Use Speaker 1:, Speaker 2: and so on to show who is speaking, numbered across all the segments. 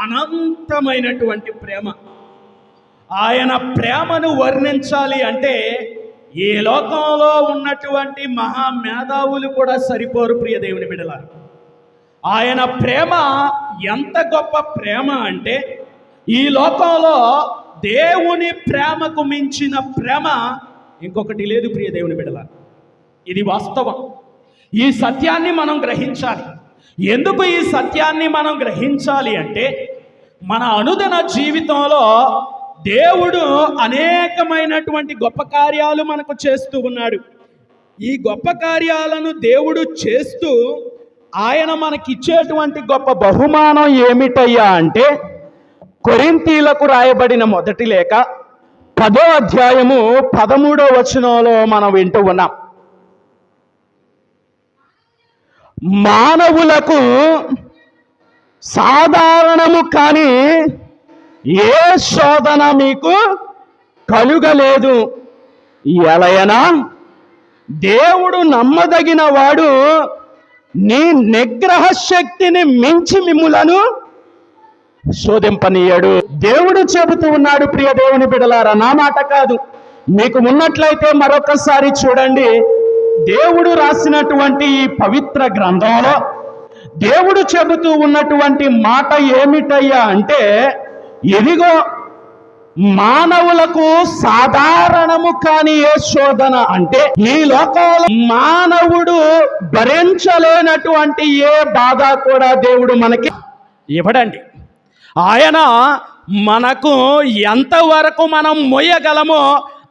Speaker 1: అనంతమైనటువంటి ప్రేమ. ఆయన ప్రేమను వర్ణించాలి అంటే ఈ లోకంలో ఉన్నటువంటి మహా మేధావులు కూడా సరిపోరు ప్రియ దేవుని బిడల ఆయన ప్రేమ ఎంత గొప్ప ప్రేమ అంటే ఈ లోకంలో దేవుని ప్రేమకు మించిన ప్రేమ ఇంకొకటి లేదు ప్రియ దేవుని బిడల ఇది వాస్తవం. ఈ సత్యాన్ని మనం గ్రహించాలి. ఎందుకు ఈ సత్యాన్ని మనం గ్రహించాలి అంటే మన అనుదిన జీవితంలో దేవుడు అనేకమైనటువంటి గొప్ప కార్యాలు మనకు చేస్తూ ఉన్నాడు. ఈ గొప్ప కార్యాలను దేవుడు చేస్తూ ఆయన మనకిచ్చేటువంటి గొప్ప బహుమానం ఏమిటయ్యా అంటే కొరింతీలకు రాయబడిన మొదటి లేఖ పదో అధ్యాయము పదమూడో వచనంలో మనం వింటూ ఉన్నాం. మానవులకు సాధారణము కానీ ఏ శోధన మీకు కలుగలేదు. ఎలయనా దేవుడు నమ్మదగిన వాడు నీ నిగ్రహ శక్తిని మించి మిమ్ములను శోధింపనీయడు. దేవుడు చెబుతూ ఉన్నాడు ప్రియ దేవుని బిడలారా నా మాట కాదు. మీకు ఉన్నట్లయితే మరొకసారి చూడండి. దేవుడు రాసినటువంటి ఈ పవిత్ర గ్రంథంలో దేవుడు చెబుతూ ఉన్నటువంటి మాట ఏమిటయ్యా అంటే ఇదిగో మానవులకు సాధారణము కాని ఏ శోధన అంటే ఈ లోకంలో మానవుడు భరించలేనటువంటి ఏ బాధ కూడా దేవుడు మనకి ఇవ్వడండి. ఆయన మనకు ఎంతవరకు మనం మొయ్యగలమో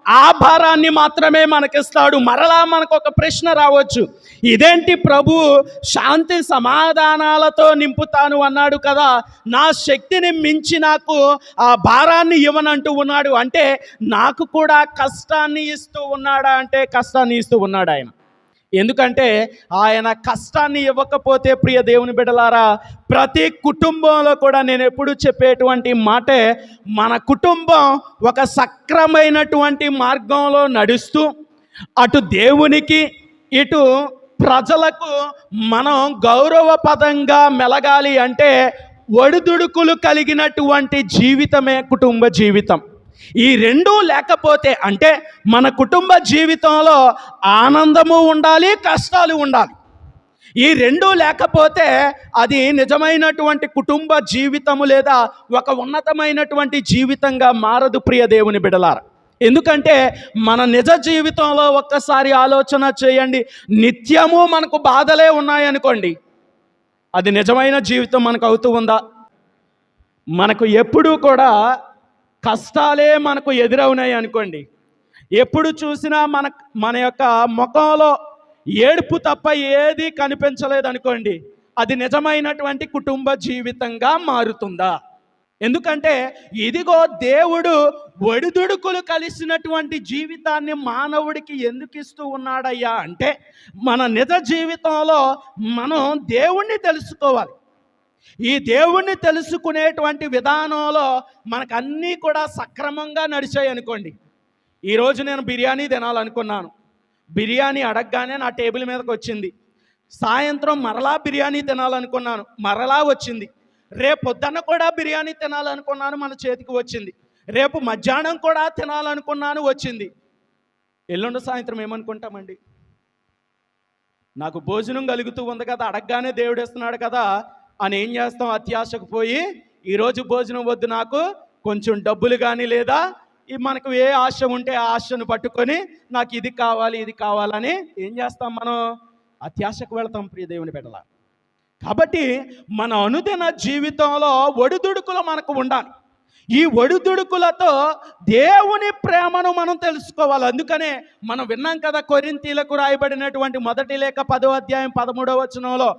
Speaker 1: ఆ భారాన్ని మాత్రమే మనకిస్తాడు. మరలా మనకు ఒక ప్రశ్న రావచ్చు. ఇదేంటి ప్రభు? శాంతి సమాధానాలతో నింపుతాను అన్నాడు కదా. నా శక్తిని మించి నాకు ఆ భారాన్ని ఇవ్వనంటూ ఉన్నాడు. అంటే నాకు కూడా కష్టాన్ని ఇస్తూ ఉన్నాడా? అంటే కష్టాన్ని ఇస్తూ ఉన్నాడు ఆయన ఎందుకంటే ఆయన కష్టాన్ని ఇవ్వకపోతే ప్రియ దేవుని బిడ్డలారా ప్రతి కుటుంబంలో కూడా నేను ఎప్పుడు చెప్పేటువంటి మాటే మన కుటుంబం ఒక సక్రమైనటువంటి మార్గంలో నడుస్తూ అటు దేవునికి ఇటు ప్రజలకు మనం గౌరవపదంగా మెలగాలి అంటే ఒడిదుడుకులు కలిగినటువంటి జీవితమే కుటుంబ జీవితం. ఈ రెండూ లేకపోతే అంటే మన కుటుంబ జీవితంలో ఆనందము ఉండాలి కష్టాలు ఉండాలి. ఈ రెండూ లేకపోతే అది నిజమైనటువంటి కుటుంబ జీవితము లేదా ఒక ఉన్నతమైనటువంటి జీవితంగా మారదు ప్రియ దేవుని బిడలార. ఎందుకంటే మన నిజ జీవితంలో ఒక్కసారి ఆలోచన చేయండి నిత్యము మనకు బాధలే ఉన్నాయనుకోండి అది నిజమైన జీవితం మనకు అవుతూ ఉందా? మనకు ఎప్పుడూ కూడా కష్టాలే మనకు ఎదురవునాయి అనుకోండి. ఎప్పుడు చూసినా మన మన యొక్క ముఖంలో ఏడుపు తప్ప ఏది కనిపించలేదు అనుకోండి. అది నిజమైనటువంటి కుటుంబ జీవితంగా మారుతుందా? ఎందుకంటే ఇదిగో దేవుడు ఒడిదుడుకులు కలిసినటువంటి జీవితాన్ని మానవుడికి ఎందుకు ఇస్తూ ఉన్నాడయ్యా అంటే మన నిజ జీవితంలో మనం దేవుణ్ణి తెలుసుకోవాలి. ఈ దేవుణ్ణి తెలుసుకునేటువంటి విధానంలో మనకు అన్నీ కూడా సక్రమంగా నడిచాయి అనుకోండి. ఈరోజు నేను బిర్యానీ తినాలనుకున్నాను. బిర్యానీ అడగగానే నా టేబుల్ మీదకి వచ్చింది. సాయంత్రం మరలా బిర్యానీ తినాలనుకున్నాను. మరలా వచ్చింది. రేపు పొద్దున్న కూడా బిర్యానీ తినాలనుకున్నాను మన చేతికి వచ్చింది. రేపు మధ్యాహ్నం కూడా తినాలనుకున్నాను వచ్చింది. ఎల్లుండి సాయంత్రం ఏమనుకుంటామండి? నాకు భోజనం కలుగుతూ ఉంది కదా అడగగానే దేవుడు ఇస్తున్నాడు కదా అని ఏం చేస్తాం? అత్యాశకు పోయి ఈరోజు భోజనం వద్దు నాకు కొంచెం డబ్బులు కానీ లేదా ఈ మనకు ఏ ఆశ ఉంటే ఆ ఆశను పట్టుకొని నాకు ఇది కావాలి ఇది కావాలని ఏం చేస్తాం మనం? అత్యాశకు వెళతాం ప్రియ దేవుని బిడ్డల కాబట్టి మన అనుదిన జీవితంలో ఒడిదుడుకులు మనకు ఉండాలి. ఈ ఒడిదుడుకులతో దేవుని ప్రేమను మనం తెలుసుకోవాలి. అందుకనే మనం విన్నాం కదా కొరింతీలకు రాయబడినటువంటి మొదటి లేక పదో అధ్యాయం పదమూడవ వచనంలో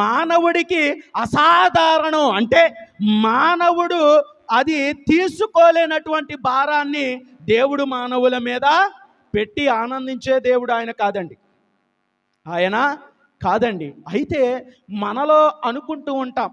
Speaker 1: మానవుడికి అసాధారణం అంటే మానవుడు అది తీసుకోలేనటువంటి భారాన్ని దేవుడు మానవుల మీద పెట్టి ఆనందించే దేవుడు ఆయన కాదండి. ఆయన కాదండి. అయితే మనలో అనుకుంటూ ఉంటాం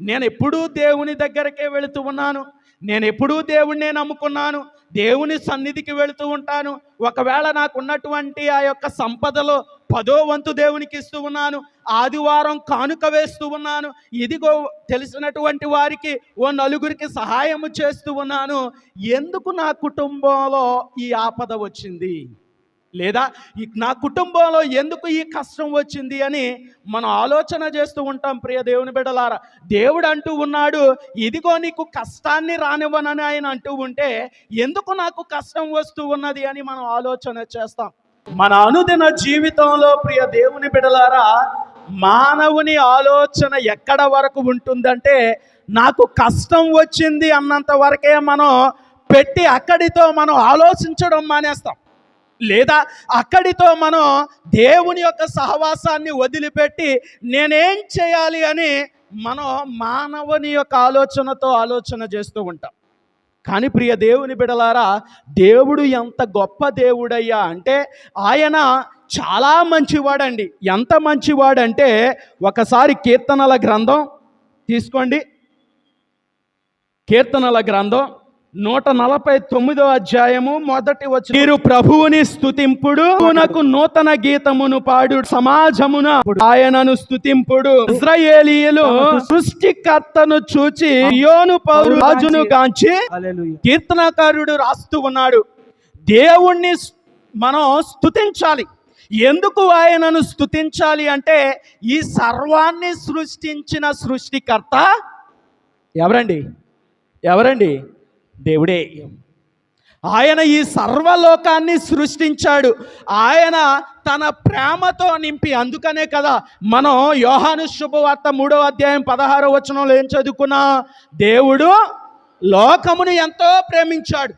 Speaker 1: నేను ఎప్పుడూ దేవుని దగ్గరకే వెళుతూ ఉన్నాను. నేను ఎప్పుడూ దేవుణ్ణే నమ్ముకున్నాను. దేవుని సన్నిధికి వెళుతూ ఉంటాను. ఒకవేళ నాకు ఉన్నటువంటి ఆ యొక్క సంపదలో పదో వంతు దేవునికి ఇస్తూ ఉన్నాను. ఆదివారం కానుక వేస్తూ ఉన్నాను. ఇదిగో తెలిసినటువంటి వారికి ఓ నలుగురికి సహాయం చేస్తూ ఉన్నాను. ఎందుకు నా కుటుంబంలో ఈ ఆపద వచ్చింది? లేదా నా కుటుంబంలో ఎందుకు ఈ కష్టం వచ్చింది అని మనం ఆలోచన చేస్తూ ఉంటాం ప్రియ దేవుని బిడలారా దేవుడు అంటూ ఉన్నాడు ఇదిగో నీకు కష్టాన్ని రానివ్వనని ఆయన అంటూ ఉంటే ఎందుకు నాకు కష్టం వస్తూ ఉన్నది? అని మనం ఆలోచన చేస్తాం. మన అనుదిన జీవితంలో ప్రియ దేవుని బిడలారా మానవుని ఆలోచన ఎక్కడ వరకు ఉంటుందంటే నాకు కష్టం వచ్చింది అన్నంత వరకే మనం పెట్టి అక్కడితో మనం ఆలోచించడం మానేస్తాం. లేదా అక్కడితో మనం దేవుని యొక్క సహవాసాన్ని వదిలిపెట్టి నేనేం చేయాలి అని మనం మానవుని యొక్క ఆలోచనతో ఆలోచన చేస్తూ ఉంటాం. కానీ ప్రియ దేవుని బిడలారా దేవుడు ఎంత గొప్ప దేవుడయ్యా అంటే ఆయన చాలా మంచివాడండి. ఎంత మంచివాడంటే ఒకసారి కీర్తనల గ్రంథం తీసుకోండి. కీర్తనల గ్రంథం నూట నలభై తొమ్మిదో అధ్యాయము మొదటి వచ్చి మీరు ప్రభువుని స్తుతింపుడు నాకు నూతన గీతమును పాడు సమాజమున ఆయనను స్తుతింపుడు. ఇజ్రాయేలీయులు సృష్టికర్తను చూచి యోను పౌరు రాజును గాంచి కీర్తనకారుడు రాస్తూ ఉన్నాడు. దేవుణ్ణి మనం స్తుతించాలి. ఎందుకు ఆయనను స్తుతించాలి అంటే ఈ సర్వాన్ని సృష్టించిన సృష్టికర్త ఎవరండి? ఎవరండి? దేవుడే. ఆయన ఈ సర్వలోకాన్ని సృష్టించాడు. ఆయన తన ప్రేమతో నింపి అందుకనే కదా మనం యోహాను శుభవార్త మూడో అధ్యాయం పదహారో వచనంలో ఏం చదువుకున్నా? దేవుడు లోకమును ఎంతో ప్రేమించాడు.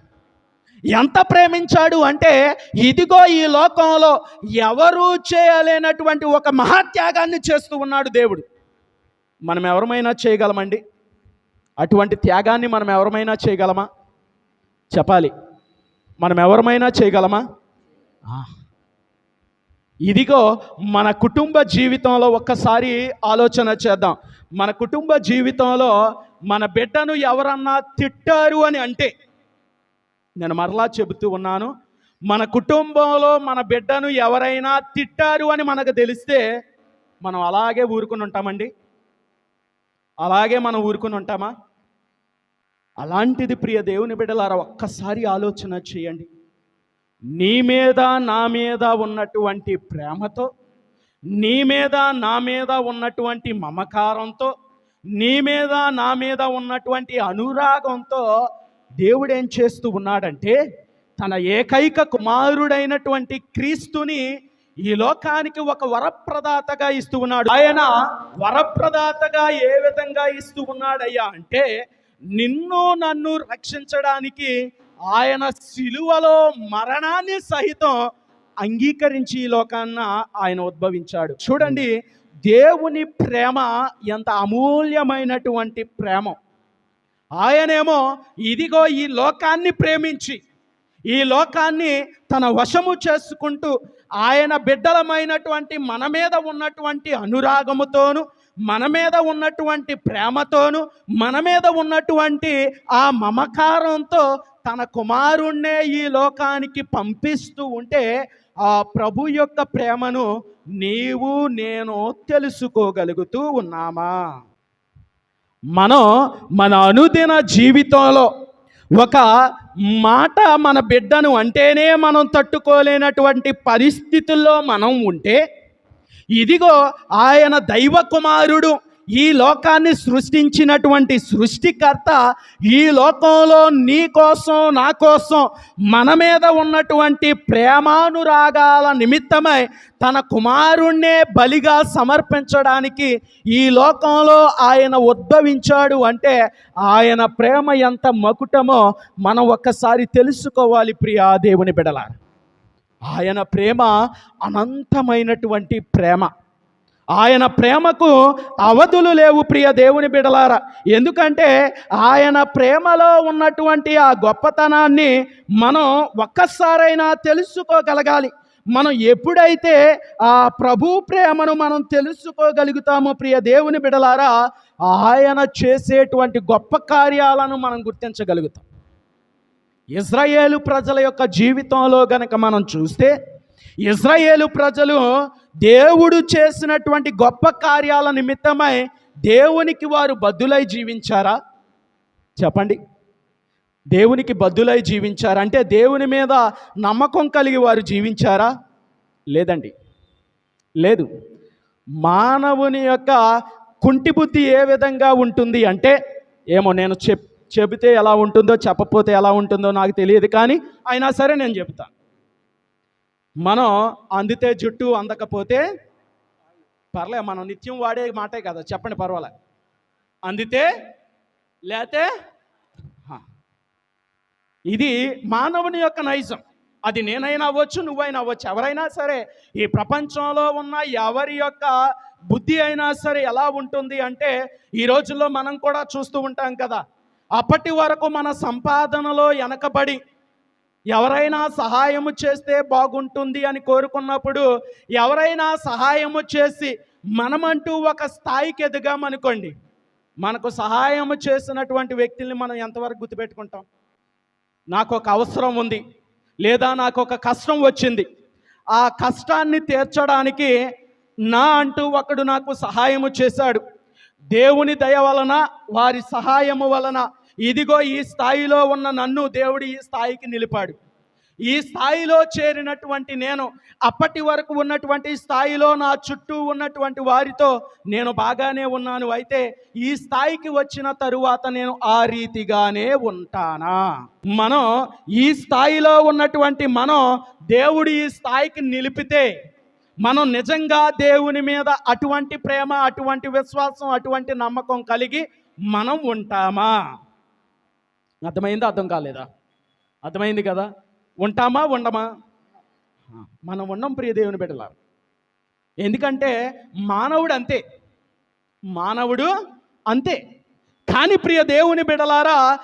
Speaker 1: ఎంత ప్రేమించాడు అంటే ఇదిగో ఈ లోకంలో ఎవరూ చేయలేనటువంటి ఒక మహాత్యాగాన్ని చేస్తూ ఉన్నాడు దేవుడు. మనం ఎవరమైనా చేయగలమండి? అటువంటి త్యాగాన్ని మనం ఎవరమైనా చేయగలమా? చెప్పాలి. మనం ఎవరమైనా చేయగలమా? ఇదిగో మన కుటుంబ జీవితంలో ఒక్కసారి ఆలోచన చేద్దాం. మన కుటుంబ జీవితంలో మన బిడ్డను ఎవరన్నా తిట్టారు అని అంటే నేను మరలా చెబుతూ ఉన్నాను మన కుటుంబంలో మన బిడ్డను ఎవరైనా తిట్టారు అని మనకు తెలిస్తే మనం అలాగే ఊరుకుని ఉంటామండి. అలాగే మనం ఊరుకుని ఉంటామా? అలాంటిది ప్రియ దేవుని బిడ్డలారా ఒక్కసారి ఆలోచన చేయండి. నీ మీద నా మీద ఉన్నటువంటి ప్రేమతో నీ మీద నా మీద ఉన్నటువంటి మమకారంతో నీ మీద నా మీద ఉన్నటువంటి అనురాగంతో దేవుడు ఏం చేస్తూ ఉన్నాడంటే తన ఏకైక కుమారుడైనటువంటి క్రీస్తుని ఈ లోకానికి ఒక వరప్రదాతగా ఇస్తూ ఉన్నాడు. ఆయన వరప్రదాతగా ఏ విధంగా ఇస్తూ ఉన్నాడయ్యా అంటే నిన్ను నన్ను రక్షించడానికి ఆయన సిలువలో మరణాన్ని సహితం అంగీకరించి ఈ లోకాన్న ఆయన ఉద్భవించాడు. చూడండి దేవుని ప్రేమ ఎంత అమూల్యమైనటువంటి ప్రేమ. ఆయనేమో ఇదిగో ఈ లోకాన్ని ప్రేమించి ఈ లోకాన్ని తన వశము చేసుకుంటూ ఆయన బిడ్డలమైనటువంటి మన మీద ఉన్నటువంటి అనురాగముతోను మన మీద ఉన్నటువంటి ప్రేమతోను మన మీద ఉన్నటువంటి ఆ మమకారంతో తన కుమారుణ్ణే ఈ లోకానికి పంపిస్తూ ఉంటే ఆ ప్రభు యొక్క ప్రేమను నీవు నేను తెలుసుకోగలుగుతూ ఉన్నామా? మనం మన అనుదిన జీవితంలో ఒక మాట మన బిడ్డను అంటేనే మనం తట్టుకోలేనటువంటి పరిస్థితుల్లో మనం ఉంటే ఇదిగో ఆయన దైవ కుమారుడు ఈ లోకాన్ని సృష్టించినటువంటి సృష్టికర్త ఈ లోకంలో నీ కోసం నా కోసం మన మీద ఉన్నటువంటి ప్రేమానురాగాల నిమిత్తమై తన కుమారుణ్ణే బలిగా సమర్పించడానికి ఈ లోకంలో ఆయన ఉద్భవించాడు అంటే ఆయన ప్రేమ ఎంత మకుటమో మనం ఒక్కసారి తెలుసుకోవాలి ప్రియా దేవుని బిడలారు. ఆయన ప్రేమ అనంతమైనటువంటి ప్రేమ. ఆయన ప్రేమకు అవధులు లేవు ప్రియ దేవుని బిడలారా. ఎందుకంటే ఆయన ప్రేమలో ఉన్నటువంటి ఆ గొప్పతనాన్ని మనం ఒక్కసారైనా తెలుసుకోగలగాలి. మనం ఎప్పుడైతే ఆ ప్రభు ప్రేమను మనం తెలుసుకోగలుగుతామో ప్రియ దేవుని బిడలారా ఆయన చేసేటువంటి గొప్ప కార్యాలను మనం గుర్తించగలుగుతాం. ఇజ్రాయేలు ప్రజల యొక్క జీవితంలో గనక మనం చూస్తే ఇజ్రాయేలు ప్రజలు దేవుడు చేసినటువంటి గొప్ప కార్యాల నిమిత్తమై దేవునికి వారు బద్దులై జీవించారా? చెప్పండి. దేవునికి బద్దులై జీవించారా? అంటే దేవుని మీద నమ్మకం కలిగి వారు జీవించారా? లేదండి. లేదు. మానవుని యొక్క కుంటి బుద్ధి ఏ విధంగా ఉంటుంది అంటే ఏమో నేను చెప్ చెబితే ఎలా ఉంటుందో చెప్పపోతే ఎలా ఉంటుందో నాకు తెలియదు కానీ అయినా సరే నేను చెబుతాను. మనం అందితే జుట్టు అందకపోతే పర్లే మనం నిత్యం వాడే మాటే కదా చెప్పండి పర్వాలే. అందితే లేతే ఇది మానవుని యొక్క నైజం. అది నేనైనా అవ్వచ్చు నువ్వైనా అవ్వచ్చు ఎవరైనా సరే ఈ ప్రపంచంలో ఉన్న ఎవరి యొక్క బుద్ధి అయినా సరే ఎలా ఉంటుంది అంటే ఈ రోజుల్లో మనం కూడా చూస్తూ ఉంటాం కదా అప్పటి వరకు మన సంపాదనలో వెనకబడి ఎవరైనా సహాయము చేస్తే బాగుంటుంది అని కోరుకున్నప్పుడు ఎవరైనా సహాయము చేసి మనమంటూ ఒక స్థాయికి ఎదిగామనుకోండి మనకు సహాయము చేసినటువంటి వ్యక్తుల్ని మనం ఎంతవరకు గుర్తుపెట్టుకుంటాం? నాకు ఒక అవసరం ఉంది లేదా నాకు ఒక కష్టం వచ్చింది. ఆ కష్టాన్ని తీర్చడానికి నా అంటూ ఒకడు నాకు సహాయము చేశాడు. దేవుని దయ వలన వారి సహాయము వలన ఇదిగో ఈ స్థాయిలో ఉన్న నన్ను దేవుడు ఈ స్థాయికి నిలిపాడు. ఈ స్థాయిలో చేరినటువంటి నేను అప్పటి వరకు ఉన్నటువంటి స్థాయిలో నా చుట్టూ ఉన్నటువంటి వారితో నేను బాగానే ఉన్నాను. అయితే ఈ స్థాయికి వచ్చిన తరువాత నేను ఆ రీతిగానే ఉంటానా? మనం ఈ స్థాయిలో ఉన్నటువంటి మనం దేవుడు ఈ స్థాయికి నిలిపితే మనం నిజంగా దేవుని మీద అటువంటి ప్రేమ అటువంటి విశ్వాసం అటువంటి నమ్మకం కలిగి మనం ఉంటామా? అర్థమైందా? అర్థం కాలేదా? అర్థమైంది కదా? ఉంటామా? ఉండమా మనం ఉండం ప్రియదేవుని దేవుని ఎందుకంటే మానవుడు అంతే. మానవుడు అంతే. కానీ ప్రియ దేవుని బిడలారా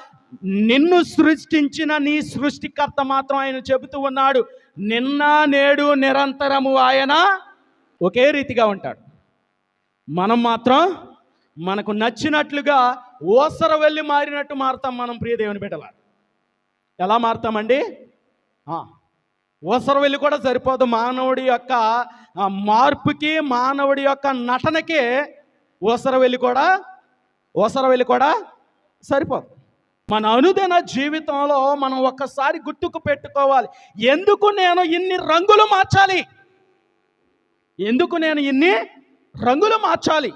Speaker 1: నిన్ను సృష్టించిన నీ సృష్టికర్త మాత్రం ఆయన చెబుతూ ఉన్నాడు నిన్న నేడు నిరంతరము ఆయన ఒకే రీతిగా ఉంటాడు. మనం మాత్రం మనకు నచ్చినట్లుగా ఓసర వెళ్ళి మారినట్టు మారుతాం మనం ప్రియ దేవుని బిడ్డల ఎలా మారుతామండి? ఓసర వెళ్ళి కూడా సరిపోదు. మానవుడి యొక్క మార్పుకి మానవుడి యొక్క నటనకి ఓసర వెళ్ళి కూడా ఓసర వెళ్ళి కూడా సరిపోదు. మన అనుదిన జీవితంలో మనం ఒక్కసారి గుర్తుకు పెట్టుకోవాలి. ఎందుకు నేను ఇన్ని రంగులు మార్చాలి? ఎందుకు నేను ఇన్ని రంగులు మార్చాలి?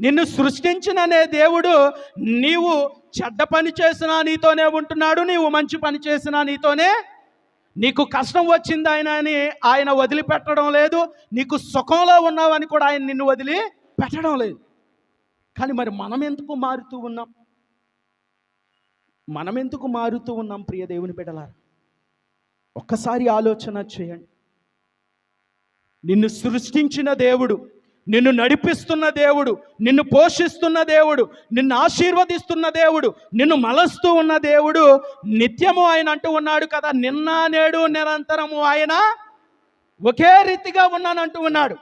Speaker 1: నిన్ను సృష్టించిననే దేవుడు నీవు చెడ్డ పని చేసినా నీతోనే ఉంటున్నాడు నీవు మంచి పని చేసినా నీతోనే నీకు కష్టం వచ్చింది ఆయన అని ఆయన వదిలిపెట్టడం లేదు నీకు సుఖంలో ఉన్నావని కూడా ఆయన నిన్ను వదిలి పెట్టడం లేదు. కానీ మరి మనం ఎందుకు మారుతూ ఉన్నాం? మనం ఎందుకు మారుతూ ఉన్నాం ప్రియ దేవుని బిడ్డలారా? ఒక్కసారి ఆలోచన చేయండి. నిన్ను సృష్టించిన దేవుడు నిన్ను నడిపిస్తున్న దేవుడు నిన్ను పోషిస్తున్న దేవుడు నిన్ను ఆశీర్వదిస్తున్న దేవుడు నిన్ను మలస్తూ ఉన్న దేవుడు నిత్యము ఆయన అంటూ ఉన్నాడు కదా. నిన్న నేడు నిరంతరము ఆయన ఒకే రీతిగా ఉన్నానంటూ ఉన్నాడు.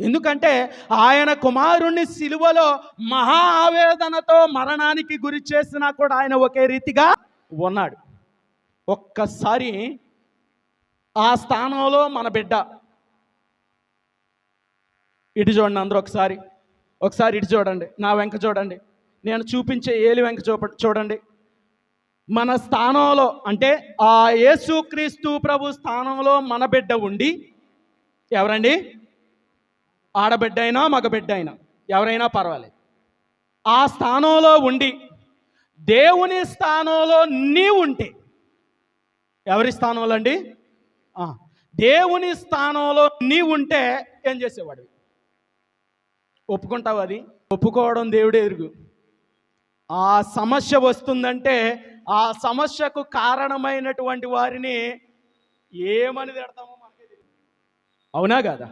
Speaker 1: ఎందుకంటే ఆయన కుమారుణ్ణి సిలువలో మహా ఆవేదనతో మరణానికి గురి చేసినా కూడా ఆయన ఒకే రీతిగా ఉన్నాడు. ఒక్కసారి ఆ స్థానంలో మన బిడ్డ ఇటు చూడండి అందరూ ఒకసారి. ఒకసారి ఇటు చూడండి. నా వెంక చూడండి. నేను చూపించే ఏలి వెంక చూప చూడండి. మన స్థానంలో అంటే ఆ యేసుక్రీస్తు ప్రభు స్థానంలో మన బిడ్డ ఉండి ఎవరండి? ఆడబిడ్డ అయినా మగబిడ్డ అయినా ఎవరైనా పర్వాలేదు. ఆ స్థానంలో ఉండి దేవుని స్థానంలో నీ ఉంటే ఎవరి స్థానంలో అండి? దేవుని స్థానంలో నీ ఉంటే ఏం చేసేవాడివి ఒప్పుకుంటావు అది? ఒప్పుకోవడం దేవుడే ఎరుగు. ఆ సమస్య వస్తుందంటే ఆ సమస్యకు కారణమైనటువంటి వారిని ఏమని తిడతామో మనకే అవునా కాదా?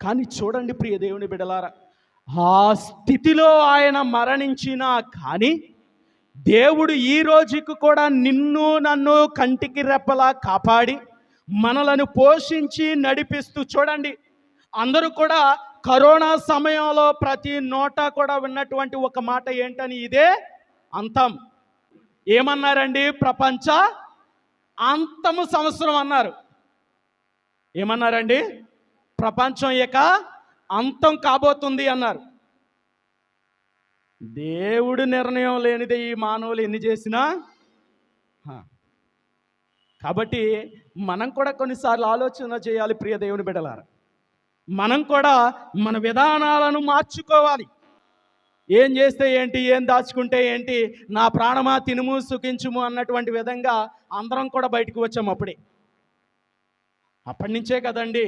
Speaker 1: కానీ చూడండి ప్రియ దేవుని బిడలారా ఆ స్థితిలో ఆయన మరణించినా కానీ దేవుడు ఈ రోజుకు కూడా నిన్ను నన్ను కంటికి రెప్పలా కాపాడి మనలను పోషించి నడిపిస్తూ చూడండి అందరూ కూడా కరోనా సమయంలో ప్రతి నోట కూడా విన్నటువంటి ఒక మాట ఏంటని ఇదే అంతం. ఏమన్నారండి ప్రపంచ? అంతము సంవత్సరం అన్నారు. ఏమన్నారండి? ప్రపంచం ఇక అంతం కాబోతుంది అన్నారు. దేవుడు నిర్ణయం లేనిదే ఈ మానవులు ఎన్ని చేసినా? కాబట్టి మనం కూడా కొన్నిసార్లు ఆలోచన చేయాలి ప్రియ దేవుని బిడలారా మనం కూడా మన విధానాలను మార్చుకోవాలి. ఏం చేస్తే ఏంటి ఏం దాచుకుంటే ఏంటి నా ప్రాణమా తినుము సుఖించుము అన్నటువంటి విధంగా అందరం కూడా బయటకు వచ్చాము అప్పుడే. అప్పటి నుంచే కదండి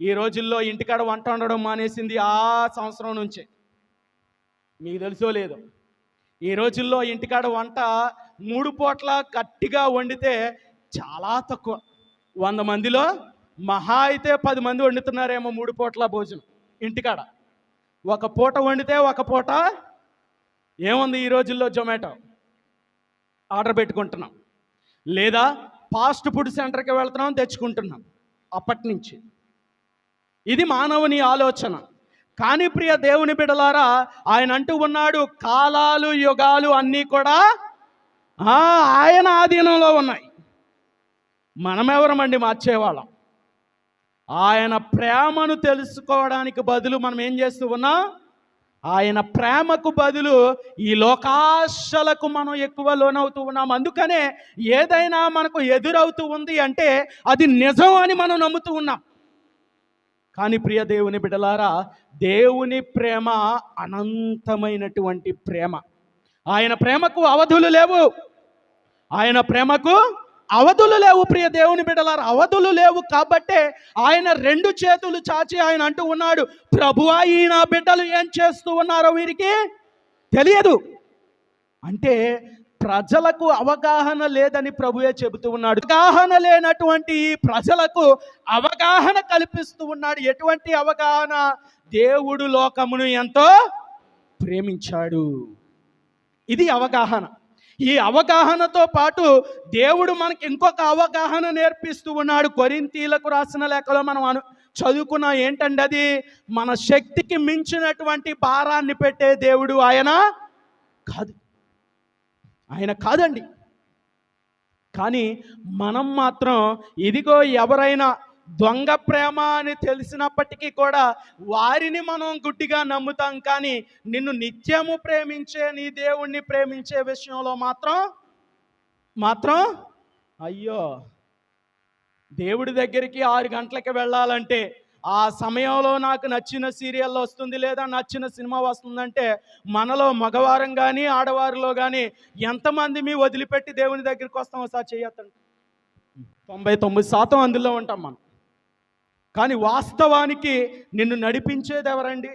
Speaker 1: ఈ రోజుల్లో ఇంటికాడ వంట వండడం మానేసింది ఆ సంవత్సరం నుంచే. మీకు తెలుసో లేదో ఈ రోజుల్లో ఇంటికాడ వంట మూడు పూట్ల గట్టిగా వండితే చాలా తక్కువ. వంద మందిలో మహా అయితే పది మంది వండుతున్నారేమో మూడు పూట్ల భోజనం ఇంటికాడ. ఒక పూట వండితే ఒక పూట ఏముంది ఈ రోజుల్లో జొమాటో? ఆర్డర్ పెట్టుకుంటున్నాం. లేదా ఫాస్ట్ ఫుడ్ సెంటర్కి వెళ్తున్నాం తెచ్చుకుంటున్నాం. అప్పటి నుంచి. ఇది మానవుని ఆలోచన. కానీ ప్రియ దేవుని బిడలారా ఆయన అంటూ ఉన్నాడు కాలాలు యుగాలు అన్నీ కూడా ఆయన ఆధీనంలో ఉన్నాయి. మనమెవరమండి మార్చేవాళ్ళం? ఆయన ప్రేమను తెలుసుకోవడానికి బదులు మనం ఏం చేస్తూ ఉన్నాం? ఆయన ప్రేమకు బదులు ఈ లోకాశలకు మనం ఎక్కువ లోనవుతూ ఉన్నాం. అందుకనే ఏదైనా మనకు ఎదురవుతూ ఉంది అంటే అది నిజం అని మనం నమ్ముతూ ఉన్నాం. కానీ ప్రియ దేవుని బిడలారా దేవుని ప్రేమ అనంతమైనటువంటి ప్రేమ. ఆయన ప్రేమకు అవధులు లేవు. ఆయన ప్రేమకు అవధులు లేవు ప్రియ దేవుని బిడ్డలారు అవధులు లేవు కాబట్టే ఆయన రెండు చేతులు చాచి ఆయన అంటూ ఉన్నాడు ప్రభువా ఈ నా బిడ్డలు ఏం చేస్తూ ఉన్నారో వీరికి తెలియదు. అంటే ప్రజలకు అవగాహన లేదని ప్రభువే చెబుతూ ఉన్నాడు. అవగాహన లేనటువంటి ప్రజలకు అవగాహన కల్పిస్తూ ఉన్నాడు. ఎటువంటి అవగాహన? దేవుడు లోకమును ఎంతో ప్రేమించాడు. ఇది అవగాహన. ఈ అవగాహనతో పాటు దేవుడు మనకి ఇంకొక అవగాహన నేర్పిస్తూ ఉన్నాడు. కొరింతీలకు రాసిన లేఖలో మనం అను చదువుకున్న ఏంటండి అది? మన శక్తికి మించినటువంటి భారాన్ని పెట్టే దేవుడు ఆయన కాదు. ఆయన కాదండి. కానీ మనం మాత్రం ఇదిగో ఎవరైనా దొంగ ప్రేమ అని తెలిసినప్పటికీ కూడా వారిని మనం గుడ్డిగా నమ్ముతాం కానీ నిన్ను నిత్యము ప్రేమించే నీ దేవుణ్ణి ప్రేమించే విషయంలో మాత్రం మాత్రం అయ్యో దేవుడి దగ్గరికి ఆరు గంటలకి వెళ్ళాలంటే ఆ సమయంలో నాకు నచ్చిన సీరియల్ వస్తుంది లేదా నచ్చిన సినిమా వస్తుందంటే మనలో మగవారం కానీ ఆడవారిలో కానీ ఎంతమంది మీ వదిలిపెట్టి దేవుని దగ్గరికి వస్తాం ఒకసారి చేయొద్దండి తొంభై తొమ్మిది శాతం అందులో ఉంటాం మనం. కానీ వాస్తవానికి నిన్ను నడిపించేదెవరండి?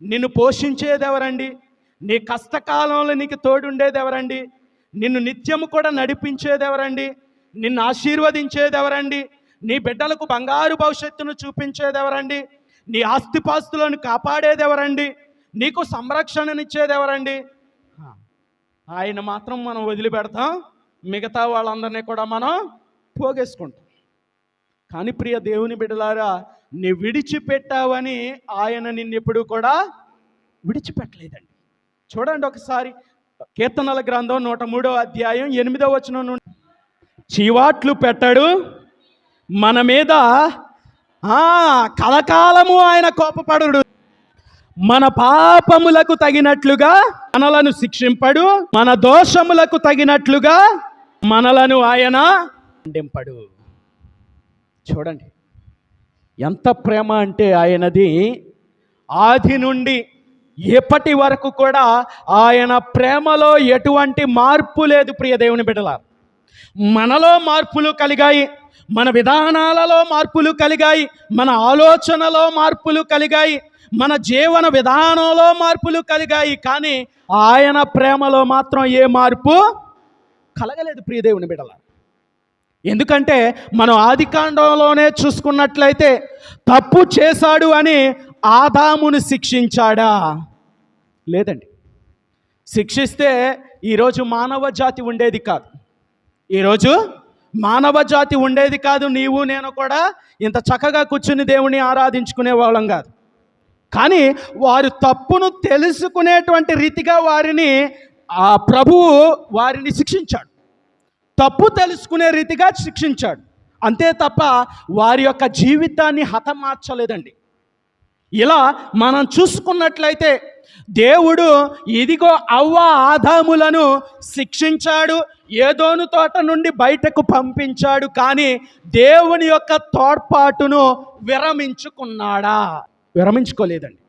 Speaker 1: నిన్ను పోషించేది ఎవరండి నీ కష్టకాలంలో నీకు తోడుండేది ఎవరండి నిన్ను నిత్యము కూడా నడిపించేదెవరండి? నిన్ను ఆశీర్వదించేది ఎవరండి నీ బిడ్డలకు బంగారు భవిష్యత్తును చూపించేది ఎవరండి నీ ఆస్తిపాస్తులను కాపాడేది ఎవరండి నీకు సంరక్షణనిచ్చేది ఎవరండి ఆయన మాత్రం మనం వదిలిపెడతాం. మిగతా వాళ్ళందరినీ కూడా మనం పోగేసుకుంటాం. కానీ ప్రియ దేవుని బిడలారా నీ విడిచిపెట్టావని ఆయన నిన్నెప్పుడు కూడా విడిచిపెట్టలేదండి. చూడండి ఒకసారి కీర్తనల గ్రంథం నూట మూడో అధ్యాయం ఎనిమిదో వచనం నుండి. చీవాట్లు పెట్టాడు మన మీద కలకాలము ఆయన కోపపడు మన పాపములకు తగినట్లుగా మనలను శిక్షింపడు మన దోషములకు తగినట్లుగా మనలను ఆయన దండింపడు చూడండి. ఎంత ప్రేమ అంటే ఆయనది. ఆది నుండి ఎప్పటి వరకు కూడా ఆయన ప్రేమలో ఎటువంటి మార్పు లేదు ప్రియ దేవుని బిడ్డల మనలో మార్పులు కలిగాయి మన విధానాలలో మార్పులు కలిగాయి మన ఆలోచనలో మార్పులు కలిగాయి మన జీవన విధానంలో మార్పులు కలిగాయి కానీ ఆయన ప్రేమలో మాత్రం ఏ మార్పు కలగలేదు ప్రియదేవుని బిడ్డల ఎందుకంటే మనం ఆదికాండంలోనే చూసుకున్నట్లయితే తప్పు చేశాడు అని ఆదామును శిక్షించాడా? లేదండి. శిక్షిస్తే ఈరోజు మానవ జాతి ఉండేది కాదు. ఈరోజు మానవ జాతి ఉండేది కాదు. నీవు నేను కూడా ఇంత చక్కగా కూర్చుని దేవుని ఆరాధించుకునే వాళ్ళం కాదు. కానీ వారు తప్పును తెలుసుకునేటువంటి రీతిగా వారిని ఆ ప్రభువు వారిని శిక్షించాడు. తప్పు తెలుసుకునే రీతిగా శిక్షించాడు. అంతే తప్ప వారి యొక్క జీవితాన్ని హతమార్చలేదండి. ఇలా మనం చూసుకున్నట్లయితే దేవుడు ఇదిగో అవ్వ ఆదాములను శిక్షించాడు ఏదోను తోట నుండి బయటకు పంపించాడు కానీ దేవుని యొక్క తోడ్పాటును విరమించుకున్నాడా? విరమించుకోలేదండి.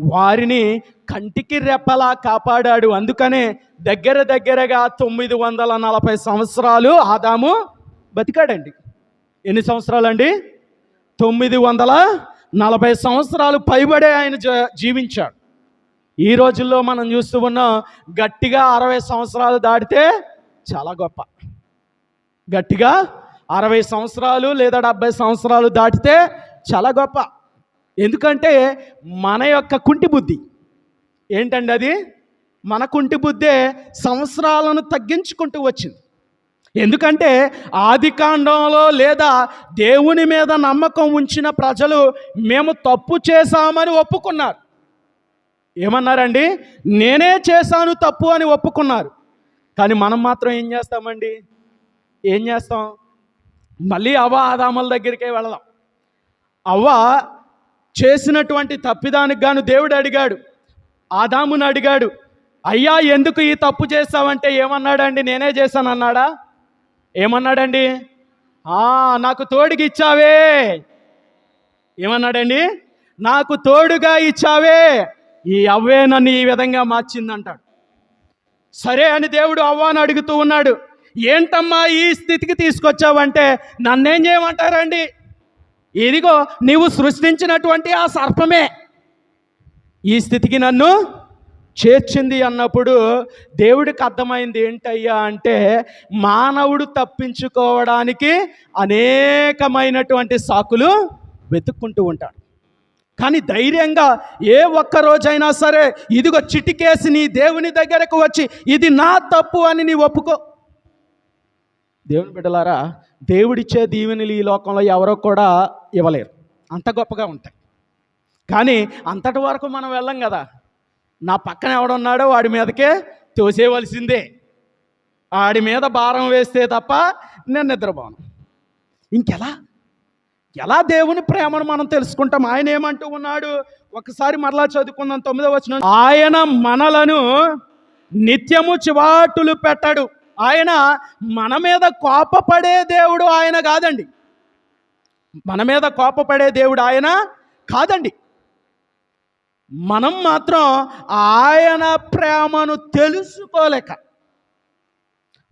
Speaker 1: వారిని కంటికి రెప్పలా కాపాడాడు. అందుకనే దగ్గర దగ్గరగా తొమ్మిది వందల నలభై సంవత్సరాలు ఆదాము బతికాడండి. ఎన్ని సంవత్సరాలండి? తొమ్మిది వందల నలభై సంవత్సరాలు పైబడే ఆయన జ- జీవించాడు. ఈ రోజుల్లో మనం చూస్తూ ఉన్నాం గట్టిగా అరవై సంవత్సరాలు దాటితే చాలా గొప్ప. గట్టిగా అరవై సంవత్సరాలు లేదా డెబ్బై సంవత్సరాలు దాటితే చాలా గొప్ప. ఎందుకంటే మన యొక్క కుంటి బుద్ధి. ఏంటండి అది? మన కుంటి బుద్ధే సంవత్సరాలను తగ్గించుకుంటూ వచ్చింది. ఎందుకంటే ఆది కాండంలో లేదా దేవుని మీద నమ్మకం ఉంచిన ప్రజలు మేము తప్పు చేశామని ఒప్పుకున్నారు. ఏమన్నారండి? నేనే చేశాను తప్పు అని ఒప్పుకున్నారు. కానీ మనం మాత్రం ఏం చేస్తామండి? ఏం చేస్తాం? మళ్ళీ అవ్వ ఆదాముల దగ్గరికే వెళదాం అవ్వ చేసినటువంటి తప్పిదానికి గాను దేవుడు అడిగాడు. ఆదాముని అడిగాడు అయ్యా ఎందుకు ఈ తప్పు చేస్తావంటే ఏమన్నాడండి? నేనే చేశాను అన్నాడా ఏమన్నాడండి నాకు తోడుగా ఇచ్చావే. ఏమన్నాడండి? నాకు తోడుగా ఇచ్చావే. ఈ అవ్వే నన్ను ఈ విధంగా మార్చిందంటాడు. సరే అని దేవుడు అవ్వాను అడుగుతూ ఉన్నాడు. ఏంటమ్మా ఈ స్థితికి తీసుకొచ్చావంటే నన్నేం చేయమంటారండి? ఇదిగో నీవు సృష్టించినటువంటి ఆ సర్పమే. ఈ స్థితికి నన్ను చేర్చింది అన్నప్పుడు దేవుడికి అర్థమైంది ఏంటయ్యా అంటే మానవుడు తప్పించుకోవడానికి అనేకమైనటువంటి సాకులు వెతుక్కుంటూ ఉంటాడు. కానీ ధైర్యంగా ఏ ఒక్క రోజైనా సరే ఇదిగో చిటికేసి నీ దేవుని దగ్గరకు వచ్చి ఇది నా తప్పు అని నీ ఒప్పుకో. దేవుని బిడ్డలారా దేవుడిచ్చే దీవెనలు ఈ లోకంలో ఎవరో కూడా ఇవ్వలేరు. అంత గొప్పగా ఉంటాయి. కానీ అంతటి వరకు మనం వెళ్ళం కదా. నా పక్కన ఎవడున్నాడో వాడి మీదకే తోసేయవలసిందే. వాడి మీద భారం వేస్తే తప్ప నేను నిద్రపోను. ఇంకెలా? ఎలా దేవుని ప్రేమను మనం తెలుసుకుంటాం? ఆయన ఏమంటూ ఉన్నాడు? ఒకసారి మరలా చదువుకుందాం తొమ్మిదో వచ్చిన ఆయన మనలను నిత్యము చివాటులు పెట్టడు. ఆయన మన మీద కోపపడే దేవుడు ఆయన కాదండి. మన మీద కోపపడే దేవుడు ఆయన కాదండి. మనం మాత్రం ఆయన ప్రేమను తెలుసుకోలేక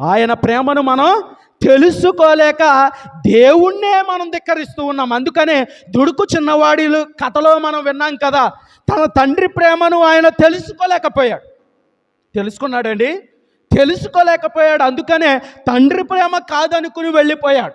Speaker 1: ఆయన ప్రేమను మనం తెలుసుకోలేక దేవుణ్ణే మనం ధిక్కరిస్తూ ఉన్నాం. అందుకనే దుడుకు చిన్నవాడిలు కథలో మనం విన్నాం కదా తన తండ్రి ప్రేమను ఆయన తెలుసుకోలేకపోయాడు. తెలుసుకున్నాడండి? తెలుసుకోలేకపోయాడు. అందుకనే తండ్రి ప్రేమ కాదనుకుని వెళ్ళిపోయాడు.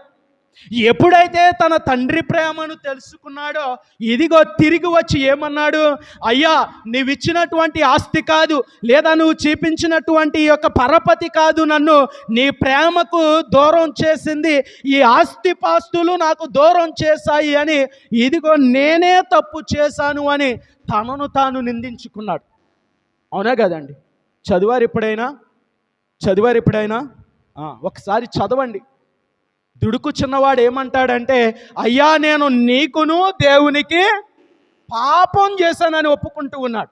Speaker 1: ఎప్పుడైతే తన తండ్రి ప్రేమను తెలుసుకున్నాడో ఇదిగో తిరిగి వచ్చి ఏమన్నాడు? అయ్యా నీవు ఇచ్చినటువంటి ఆస్తి కాదు లేదా నువ్వు చూపించినటువంటి ఈ యొక్క పరపతి కాదు నన్ను నీ ప్రేమకు దూరం చేసింది ఈ ఆస్తి పాస్తులు నాకు దూరం చేశాయి అని ఇదిగో నేనే తప్పు చేశాను అని తనను తాను నిందించుకున్నాడు. అవునా కదండి? చదివారు ఎప్పుడైనా? చదివారు ఎప్పుడైనా? ఒకసారి చదవండి. దుడుకు చిన్నవాడు ఏమంటాడంటే అయ్యా నేను నీకును దేవునికి పాపం చేశానని ఒప్పుకుంటూ ఉన్నాడు.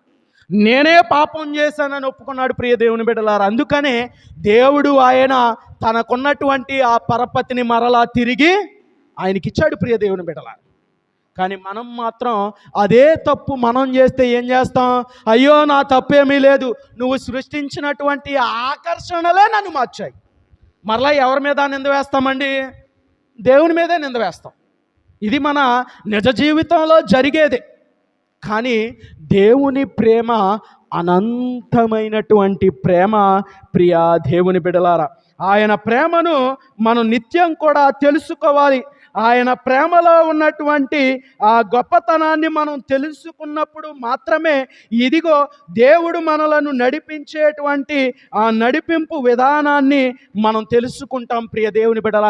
Speaker 1: నేనే పాపం చేశానని ఒప్పుకున్నాడు ప్రియ దేవుని బిడ్డలారు. అందుకనే దేవుడు ఆయన తనకున్నటువంటి ఆ పరపతిని మరలా తిరిగి ఆయనకిచ్చాడు ప్రియ దేవుని బిడ్డలారు. కానీ మనం మాత్రం అదే తప్పు మనం చేస్తే ఏం చేస్తాం? అయ్యో నా తప్పేమీ లేదు. నువ్వు సృష్టించినటువంటి ఆకర్షణలే నన్ను మార్చాయి. మరలా ఎవరి మీద నింద వేస్తామండి? దేవుని మీదే నింద వేస్తాం. ఇది మన నిజ జీవితంలో జరిగేది. కానీ దేవుని ప్రేమ అనంతమైనటువంటి ప్రేమ ప్రియా దేవుని బిడలారా. ఆయన ప్రేమను మనం నిత్యం కూడా తెలుసుకోవాలి. ఆయన ప్రేమలో ఉన్నటువంటి ఆ గొప్పతనాన్ని మనం తెలుసుకున్నప్పుడు మాత్రమే ఇదిగో దేవుడు మనలను నడిపించేటువంటి ఆ నడిపింపు విధానాన్ని మనం తెలుసుకుంటాం ప్రియ దేవుని బిడల